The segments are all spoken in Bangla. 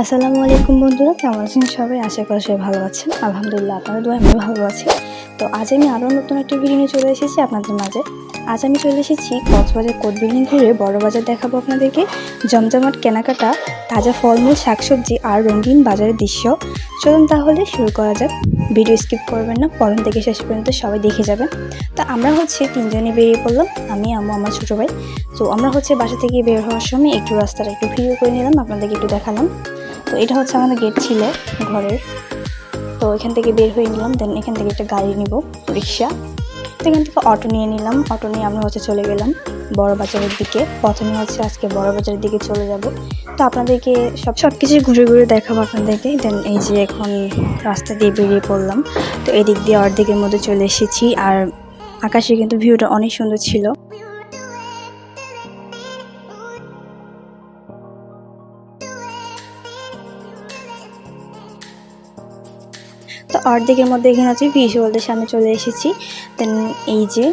আসসালামু আলাইকুম বন্ধুরা, কেমন আছেন সবাই? আশা করি সবাই ভালো আছেন। আলহামদুলিল্লাহ, আপনাদের দোয়া আমি ভালো আছি। তো আজ আমি আরও নতুন একটা ভিডিও নিয়ে চলে এসেছি আপনাদের মাঝে। আজ আমি চলে এসেছি কক্সবাজার কোট বিল্ডিং ঘুরে বড় বাজার দেখাবো আপনাদেরকে। জমজমাট কেনাকাটা, তাজা ফলমূল, শাকসবজি আর রঙিন বাজারের দৃশ্য। চলুন তাহলে শুরু করা যাক। ভিডিও স্কিপ করবেন না, প্রথম থেকে শেষ পর্যন্ত সবাই দেখে যাবেন। তো আমরা হচ্ছে তিনজনে বেরিয়ে পড়লাম, আমি, আম্মু, আমার ছোটো ভাই। তো আমরা হচ্ছে বাসা থেকে বের হওয়ার সময় একটু রাস্তাটা একটু ভিডিও করে নিলাম, আপনাদেরকে একটু দেখালাম। তো এটা হচ্ছে আমাদের গেট ছিল ঘরের। তো এখান থেকে বের হয়ে নিলাম দেন এখান থেকে একটা গাড়ি নিব, রিক্সা। তো এখান থেকে অটো নিয়ে নিলাম, অটো নিয়ে আমরা হচ্ছে চলে গেলাম বড় বাজারের দিকে। প্রথমে হচ্ছে আজকে বড় বাজারের দিকে চলে যাব। তো আপনাদেরকে সব সব কিছু ঘুরে ঘুরে দেখাবো আপনাদেরকে দেন এই যে এখন রাস্তা দিয়ে বেরিয়ে পড়লাম। তো এদিক দিয়ে অর্ধেকের মধ্যে চলে এসেছি, আর আকাশে কিন্তু ভিউটা অনেক সুন্দর ছিল। অর্ধেকের মধ্যে এখানে হচ্ছে ফিশ ওয়ার্ল্ডের সামনে চলে এসেছি। দেন এই যে,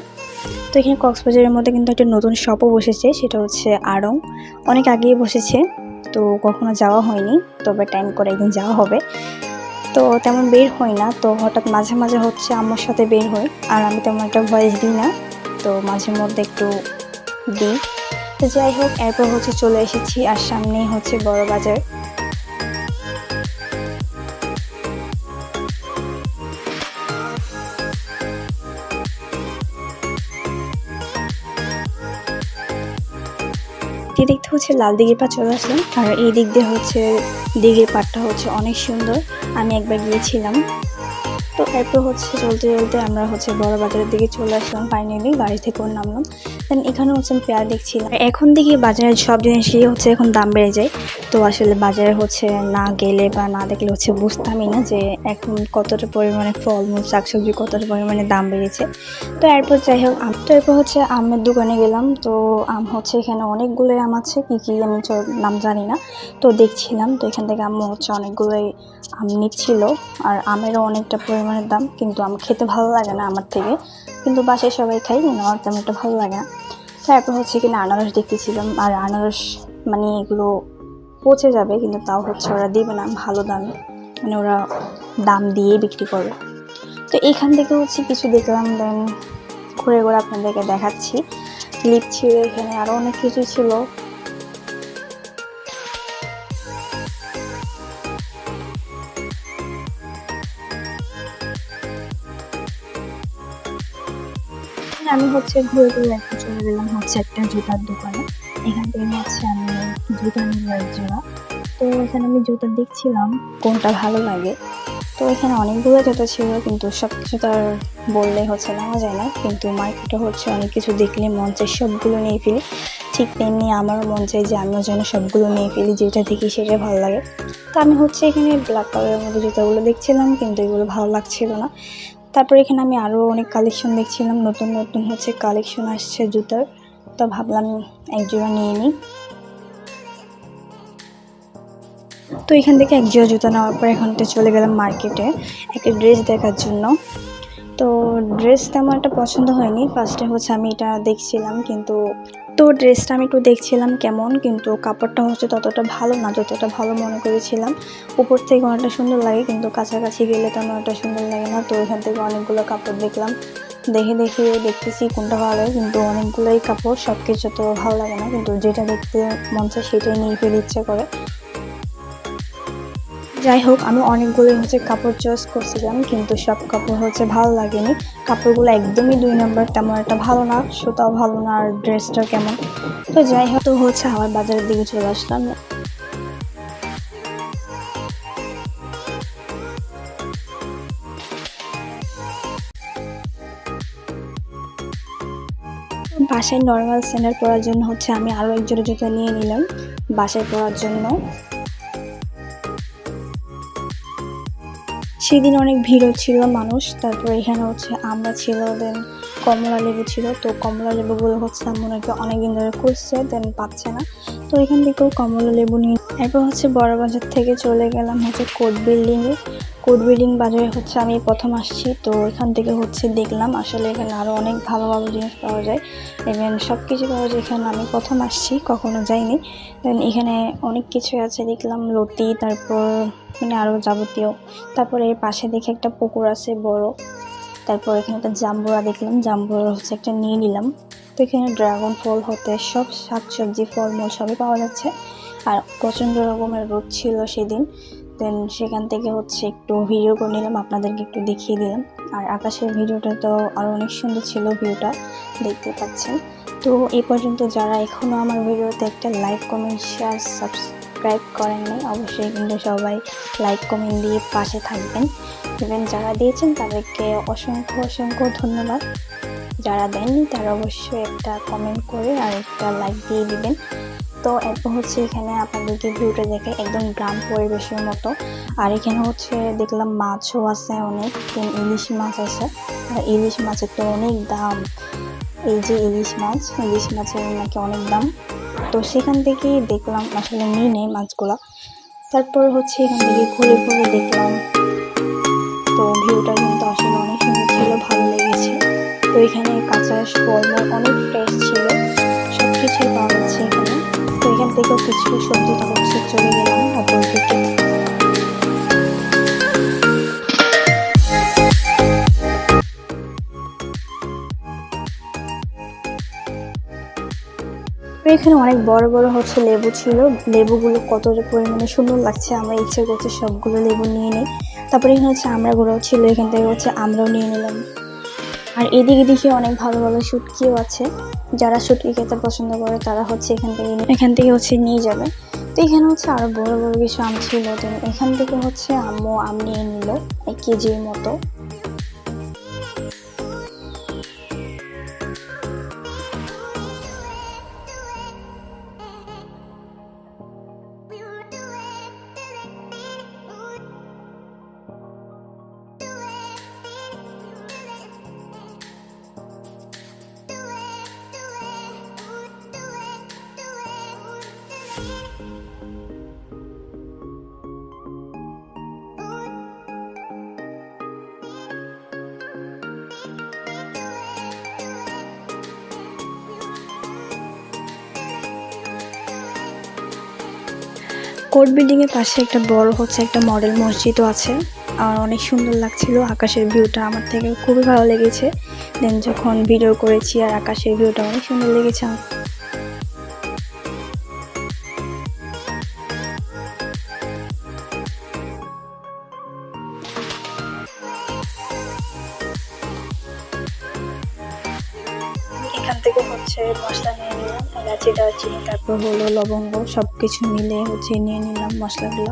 তো এখানে কক্সবাজারের মধ্যে কিন্তু একটা নতুন শপও বসেছে, সেটা হচ্ছে আড়ং। অনেক আগেই বসেছে, তো কখনো যাওয়া হয়নি, তবে টাইম করে একদিন যাওয়া হবে। তো তেমন বের হয় না, তো হঠাৎ মাঝে মাঝে হচ্ছে আমার সাথে বের হই আর আমি তেমন একটা ভয়েস দিই না, তো মাঝে মধ্যে একটু দিই। তো যাই হোক, এরপর হচ্ছে চলে এসেছি, আর সামনেই হচ্ছে বড় বাজার। এই দেখতে হচ্ছে লাল দিঘির পাড় চলে আসলাম। আর এই দিক দিয়ে হচ্ছে দিঘির পাড়টা হচ্ছে অনেক সুন্দর। আমি একবার গিয়েছিলাম। তো এরপর হচ্ছে চলতে চলতে আমরা হচ্ছে বড় বাজারের দিকে চলে আসলাম ফাইনালি গাড়ি থেকে নামলাম। দেন এখানে হচ্ছে আমি পেয়ার দেখছিলাম। এখন দেখি বাজারের সব জিনিসই হচ্ছে এখন দাম বেড়ে যায়। তো আসলে বাজারে হচ্ছে না গেলে বা না দেখলে হচ্ছে বুঝতামই না যে এখন কতটা পরিমাণে ফলমূল, শাকসবজি কতটা পরিমাণে দাম বেড়েছে। তো এরপর যাই হোক, আম তো এরপর হচ্ছে আমের দোকানে গেলাম। তো আম হচ্ছে এখানে অনেকগুলো আম আছে, কী কী আমি নাম জানি না। তো দেখছিলাম, তো এখান থেকে আম্মু হচ্ছে অনেকগুলোই আম নিচ্ছিল। আর আমেরও অনেকটা পরিমাণের দাম কিন্তু আমার খেতে ভালো লাগে না আমার থেকে। কিন্তু বাসায় সবাই খাই, কিন্তু আমার তেমন একটা ভালো লাগে না। তারপর হচ্ছে কিনা আনারস দেখতেছিলাম, আর আনারস মানে এগুলো পচে যাবে, কিন্তু তাও হচ্ছে ওরা দেবে না ভালো দামে। মানে ওরা দাম দিয়েই বিক্রি করবে। তো এখান থেকে হচ্ছে কিছু দেখলাম দেন ঘুরে ঘুরে আপনাদেরকে দেখাচ্ছি। ক্লিপ ছিল এখানে আরও অনেক কিছু ছিল। আমি হচ্ছে ঘুরে ঘুরে এখন চলে গেলাম হচ্ছে একটা জুতার দোকানে। এখান থেকে হচ্ছে আমি জুতা নিব এক তো এখানে আমি জুতা দেখছিলাম, কোনটা ভালো লাগে। তো এখানে অনেকগুলো জুতো ছিল, কিন্তু সব কিছু তো আর বললে হচ্ছে নেওয়া যায় না। কিন্তু মার্কেটে হচ্ছে অনেক কিছু দেখলে মন চাই সবগুলো নিয়ে ফেলি। ঠিক তেমনি আমারও মন চাই যে আমিও যেন সবগুলো নিয়ে ফেলি, যেটা দেখি সেটা ভালো লাগে। তো আমি হচ্ছে এখানে ব্ল্যাক কালারের মধ্যে জুতোগুলো দেখছিলাম, কিন্তু এগুলো ভালো লাগছিল না। তারপর এখানে আমি আরও অনেক কালেকশন দেখছিলাম, নতুন নতুন হচ্ছে কালেকশন আসছে জুতার। তো ভাবলাম এক জোড়া নিয়ে নিই। তো এখান থেকে এক জোড়া জুতা নেওয়ার পর এখন চলে গেলাম মার্কেটে একটা ড্রেস দেখার জন্য। তো ড্রেস তেমন একটা পছন্দ হয়নি। ফার্স্টে হচ্ছে আমি এটা দেখছিলাম, কিন্তু তো ড্রেসটা আমি একটু দেখছিলাম কেমন, কিন্তু কাপড়টা হচ্ছে ততটা ভালো না, যতটা ভালো মনে করেছিলাম। উপর থেকে অনেকটা সুন্দর লাগে, কিন্তু কাছাকাছি গেলে তেমন একটা সুন্দর লাগে না। তো এখান থেকে অনেকগুলো কাপড় দেখলাম। দেখে দেখে দেখতেছি কোনটা ভালো লাগে কিন্তু অনেকগুলোই কাপড় সব কিছু তো ভালো লাগে না, কিন্তু যেটা দেখতে মন চায় সেটাই নিয়ে ফেলে ইচ্ছা করে। যাই হোক, আমি অনেকগুলো হচ্ছে কাপড় চয়েস করছিলাম, কিন্তু সব কাপড় হচ্ছে ভালো লাগেনি। কাপড়গুলো একদমই দুই নম্বর তেমন একটা ভালো না, সুতাও ভালো না, আর ড্রেসটা কেমন। তো যাই হোক, তো হচ্ছে আমার বাজারের দিকে চলে আসলাম। বাসায় নর্মাল স্যান্ডেল পরার জন্য হচ্ছে আমি আরও এক জোড়া জুতো নিয়ে নিলাম। বাসায় পরার জন্য সেদিন অনেক ভিড়ও ছিল মানুষ, তারপর এখানে হচ্ছে আমরা ছিল দেন কমলা লেবু ছিল, তো কমলা লেবুগুলো হচ্ছে মনে অনেকদিন ধরে খুঁজছে দেন পাচ্ছে না। তো এখান থেকেও কমলা লেবু নিয়ে এরপর হচ্ছে বড় বাজার থেকে চলে গেলাম হচ্ছে কোট বিল্ডিংয়ে কোড বিল্ডিং বাজারে হচ্ছে আমি প্রথম আসছি, তো এখান থেকে হচ্ছে দেখলাম আসলে এখানে আরও অনেক ভালো ভালো জিনিস পাওয়া যায়। ইভেন সব কিছু পাওয়া যায়, এখানে আমি প্রথম আসছি, কখনো যাইনি। দেন এখানে অনেক কিছু আছে, দেখলাম লতি, তারপর মানে আরও যাবতীয়। তারপর এর পাশে দেখে একটা পুকুর আছে বড়। তারপর এখানে একটা জাম্বুরা দেখলাম, জাম্বুরা হচ্ছে একটা নিয়ে নিলাম। তো এখানে ড্রাগন ফল, হতে সব শাকসবজি, ফলমূল সবই পাওয়া যাচ্ছে। আর প্রচণ্ড রকমের রোদ ছিল সেদিন। দেন সেখান থেকে হচ্ছে একটু ভিডিও করে নিলাম, আপনাদেরকে একটু দেখিয়ে দিলাম। আর আকাশের ভিডিওটা তো আরও অনেক সুন্দর ছিল ভিউটা দেখতে পাচ্ছেন। তো এই পর্যন্ত যারা এখনও আমার ভিডিওতে একটা লাইক কমেন্ট শেয়ার সাবস্ক্রাইব করেননি, অবশ্যই কিন্তু সবাই লাইক কমেন্ট দিয়ে পাশে থাকবেন। ইভেন যারা দিয়েছেন তাদেরকে অসংখ্য অসংখ্য ধন্যবাদ। যারা দেননি তারা অবশ্যই একটা কমেন্ট করে আর একটা লাইক দিয়ে দিবেন। তো এরপর হচ্ছে এখানে আপনাদেরকে ভিউটা দেখে একদম গ্রাম পরিবেশের মতো। আর এখানে হচ্ছে দেখলাম মাছও আছে অনেক ইলিশ মাছ আছে। ইলিশ মাছের তো অনেক দাম। এই যে ইলিশ মাছ, ইলিশ মাছের নাকি অনেক দাম। তো সেখান থেকেই দেখলাম আসলে নিয়ে নেই মাছগুলা। তারপর হচ্ছে এখান থেকে ঘুরে ঘুরে দেখলাম। তো ভিউটা কিন্তু আসলে অনেক সুন্দর ছিল, ভালো লেগেছে। তো এখানে কাঁচা ফলমূল অনেক থেকেও কিছু সবজিটা হচ্ছে চলে গেলাম অপর এখানে অনেক বড় বড় হচ্ছে লেবু ছিল। লেবুগুলো কত পরিমাণে সুন্দর লাগছে, আমরা ইচ্ছে করছে সবগুলো লেবু নিয়ে নিই। তারপরে এখানে হচ্ছে আমড়াগুলোও ছিল, এখান থেকে হচ্ছে আমরাও নিয়ে নিলাম। আর এদিকে দিকে অনেক ভালো ভালো শুটকিও আছে। যারা শুটকি খেতে পছন্দ করে, তারা হচ্ছে এখান থেকে এখান থেকে হচ্ছে নিয়ে যাবে। তো এখানে হচ্ছে আরও বড় বড় কিছু আম ছিল। তো এখান থেকে হচ্ছে আম্মু আম নিয়ে নিল, এক কেজির মতো। কোর্ট বিল্ডিং এর পাশে একটা বড় হচ্ছে একটা মডেল মসজিদও আছে। আর অনেক সুন্দর লাগছিল আকাশের ভিউটা, আমার থেকে খুবই ভালো লেগেছে। দেন যখন ভিডিও করেছি আর আকাশের ভিউটা অনেক সুন্দর লেগেছে হচ্ছে মশলা নিয়ে নিলাম, এলাচি, দারচিনি, তারপর হলো লবঙ্গ সব কিছু মিলে হচ্ছে নিয়ে নিলাম মশলাগুলো।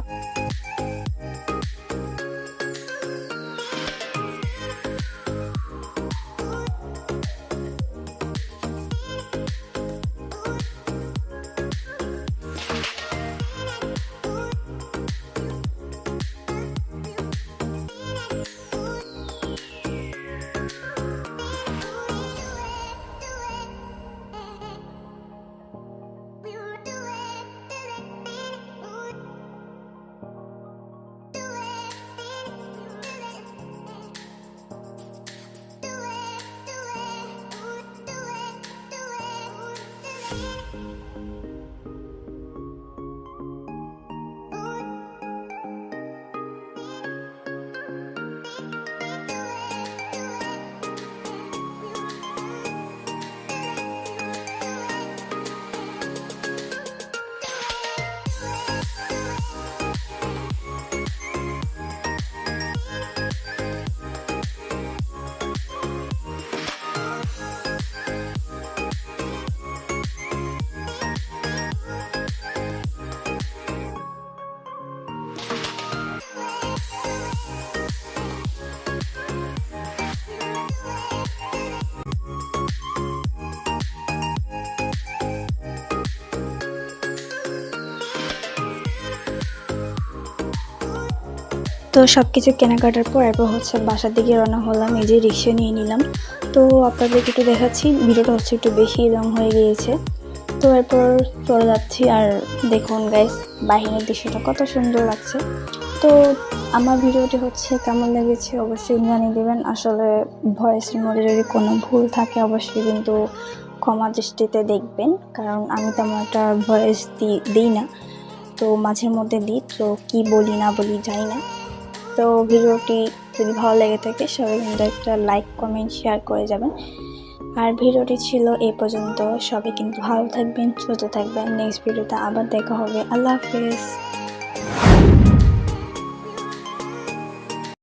তো সব কিছু কেনাকাটার পর এরপর হচ্ছে বাসার দিকে রওনা হলাম, এই যে রিক্সা নিয়ে নিলাম। তো আপনাদেরকে একটু দেখাচ্ছি, ভিডিওটা হচ্ছে একটু বেশি লং হয়ে গিয়েছে। তো এরপর চলে যাচ্ছি আর দেখুন গাইস বাহিরের দৃশ্যটা কত সুন্দর লাগছে। তো আমার ভিডিওটি হচ্ছে কেমন লেগেছে অবশ্যই জানিয়ে দেবেন। আসলে ভয়েসের মধ্যে যদি কোনো ভুল থাকে, অবশ্যই কিন্তু ক্ষমা দৃষ্টিতে দেখবেন, কারণ আমি তেমন একটা ভয়েস দিই না। তো মাঝে মধ্যে দিই, তো কী বলি না বলি জানি না। তো ভিডিওটি যদি ভালো লেগে থাকে, সবাই কিন্তু একটা লাইক কমেন্ট শেয়ার করে যাবেন। আর ভিডিওটি ছিল এ পর্যন্ত। সবাই কিন্তু ভালো থাকবেন, সুস্থ থাকবেন। নেক্সট ভিডিওতে আবার দেখা হবে। আল্লাহ হাফিজ।